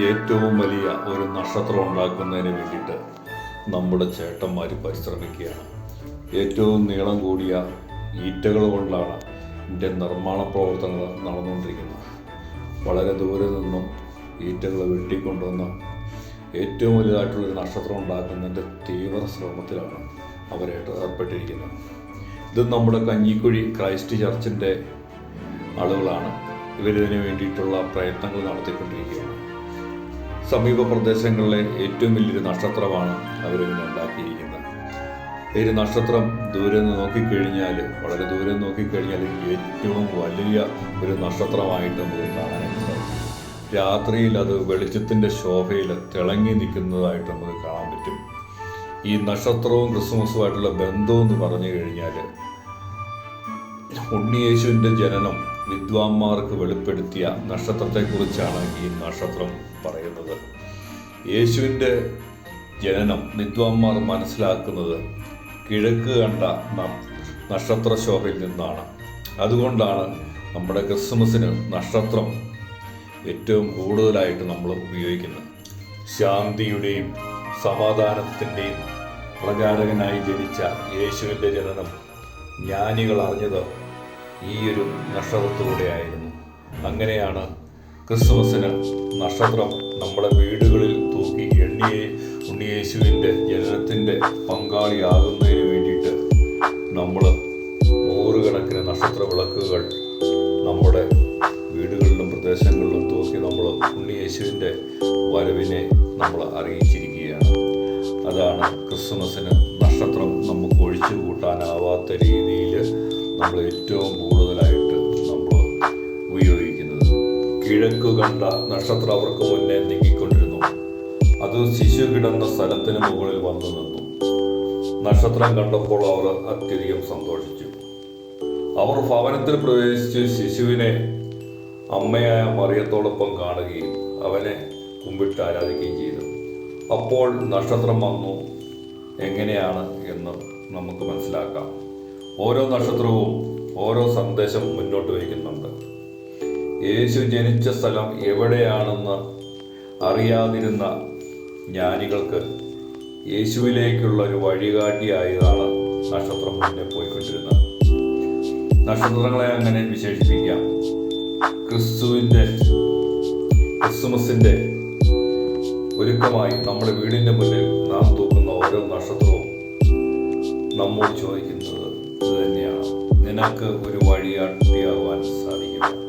ഏറ്റവും വലിയ ഒരു നക്ഷത്രം ഉണ്ടാക്കുന്നതിന് വേണ്ടിയിട്ട് നമ്മുടെ ചേട്ടന്മാർ പരിശ്രമിക്കുകയാണ്. ഏറ്റവും നീളം കൂടിയ ഈറ്റകൾ കൊണ്ടാണ് ഇതിന്റെ നിർമ്മാണ പ്രവർത്തനങ്ങൾ നടന്നുകൊണ്ടിരിക്കുന്നത്. വളരെ ദൂരെ നിന്നും ഈറ്റകൾ വെട്ടിക്കൊണ്ടുവന്ന് ഏറ്റവും വലുതായിട്ടുള്ളൊരു നക്ഷത്രം ഉണ്ടാക്കുന്നതിന്റെ തീവ്ര ശ്രമത്തിലാണ് അവരായിട്ട് ഏർപ്പെട്ടിരിക്കുന്നത്. ഇത് നമ്മുടെ കഞ്ഞിക്കുഴി ക്രൈസ്റ്റ് ചർച്ചിന്റെ ആളുകളാണ്. ഇവരിതിനു വേണ്ടിയിട്ടുള്ള പ്രയത്നങ്ങൾ നടത്തിക്കൊണ്ടിരിക്കുകയാണ്. സമീപ പ്രദേശങ്ങളിലെ ഏറ്റവും വലിയൊരു നക്ഷത്രമാണ് അവർ ഉണ്ടാക്കിയിരിക്കുന്നത്. ഈ നക്ഷത്രം ദൂരെ നിന്ന് നോക്കിക്കഴിഞ്ഞാൽ വളരെ ദൂരെ നോക്കിക്കഴിഞ്ഞാൽ ഏറ്റവും വലിയ ഒരു നക്ഷത്രമായിട്ട് നമുക്ക് കാണാനായിട്ട് സാധിക്കും. രാത്രിയിൽ അത് വെളിച്ചത്തിന്റെ ശോഭയിൽ തിളങ്ങി നിൽക്കുന്നതായിട്ട് നമുക്ക് കാണാൻ പറ്റും. ഈ നക്ഷത്രവും ക്രിസ്മസുമായിട്ടുള്ള ബന്ധം എന്ന് പറഞ്ഞു കഴിഞ്ഞാൽ ഉണ്ണിയേശുവിന്റെ ജനനം വിദ്വാൻമാർക്ക് വെളിപ്പെടുത്തിയ നക്ഷത്രത്തെക്കുറിച്ചാണ് ഈ നക്ഷത്രം പറയുന്നത്. യേശുവിന്റെ ജനനം വിദ്വാൻമാർ മനസ്സിലാക്കുന്നത് കിഴക്ക് കണ്ട നക്ഷത്ര നക്ഷത്രശോഭയിൽ നിന്നാണ്. അതുകൊണ്ടാണ് നമ്മുടെ ക്രിസ്മസിന് നക്ഷത്രം ഏറ്റവും കൂടുതലായിട്ട് നമ്മൾ ഉപയോഗിക്കുന്നത്. ശാന്തിയുടെയും സമാധാനത്തിന്റെയും പ്രചാരകനായി ജനിച്ച യേശുവിന്റെ ജനനം ജ്ഞാനികൾ അറിഞ്ഞത് ഈ ഒരു നക്ഷത്രത്തിലൂടെയായിരുന്നു. അങ്ങനെയാണ് ക്രിസ്മസിന് നക്ഷത്രം നമ്മുടെ വീടുകളിൽ തൂക്കി എണ്ണിയെ ഉണ്ണിയേശുവിന്റെ ജനനത്തിന്റെ പങ്കാളിയാകുന്നതിന് വേണ്ടിയിട്ട് നമ്മൾ നൂറുകണക്കിന് നക്ഷത്ര വിളക്കുകൾ നമ്മുടെ വീടുകളിലും പ്രദേശങ്ങളിലും തൂക്കി നമ്മൾ ഉണ്ണിയേശുവിന്റെ വരവിനെ നമ്മൾ അറിയിച്ചിരിക്കുകയാണ്. അതാണ് ക്രിസ്മസിന് നക്ഷത്രം നമുക്ക് ഒഴിച്ചു നമ്മൾ ഏറ്റവും കൂടുതലായിട്ട് നമ്മൾ ഉപയോഗിക്കുന്നത്. കിഴക്ക് കണ്ട നക്ഷത്രം അവർക്ക് മുന്നേ നീങ്ങിക്കൊണ്ടിരുന്നു. അത് ശിശു കിടന്ന സ്ഥലത്തിന് മുകളിൽ വന്നു നിന്നു. നക്ഷത്രം കണ്ടപ്പോൾ അവർ അത്യധികം സന്തോഷിച്ചു. അവർ ഭവനത്തിൽ പ്രവേശിച്ച് ശിശുവിനെ അമ്മയായ മറിയത്തോടൊപ്പം കാണുകയും അവനെ കുമ്പിട്ട് ആരാധിക്കുകയും ചെയ്തു. അപ്പോൾ നക്ഷത്രം വന്നു. എങ്ങനെയാണ് എന്ന് നമുക്ക് മനസ്സിലാക്കാം. ഓരോ നക്ഷത്രവും ഓരോ സന്ദേശം മുന്നോട്ട് വയ്ക്കുന്നുണ്ട്. യേശു ജനിച്ച സ്ഥലം എവിടെയാണെന്ന് അറിയാതിരുന്ന ജ്ഞാനികൾക്ക് യേശുവിലേക്കുള്ള ഒരു വഴികാട്ടിയായതാണ് നക്ഷത്രം മുന്നേ പോയിക്കൊണ്ടിരുന്നത്. നക്ഷത്രങ്ങളെ അങ്ങനെ വിശേഷിപ്പിക്കാം. ക്രിസ്തുവിന്റെ ക്രിസ്തുമസിന്റെ ഒരുക്കമായി നമ്മുടെ വീടിന്റെ മുന്നിൽ നാം തൂക്കുന്ന ഓരോ നക്ഷത്രവും നമ്മോട് ചോദിക്കുന്നത് വെച്ച് തന്നെയാണ്. നിനക്ക് ഒരു വഴിയാട്ടിയാവാൻ സാധിക്കും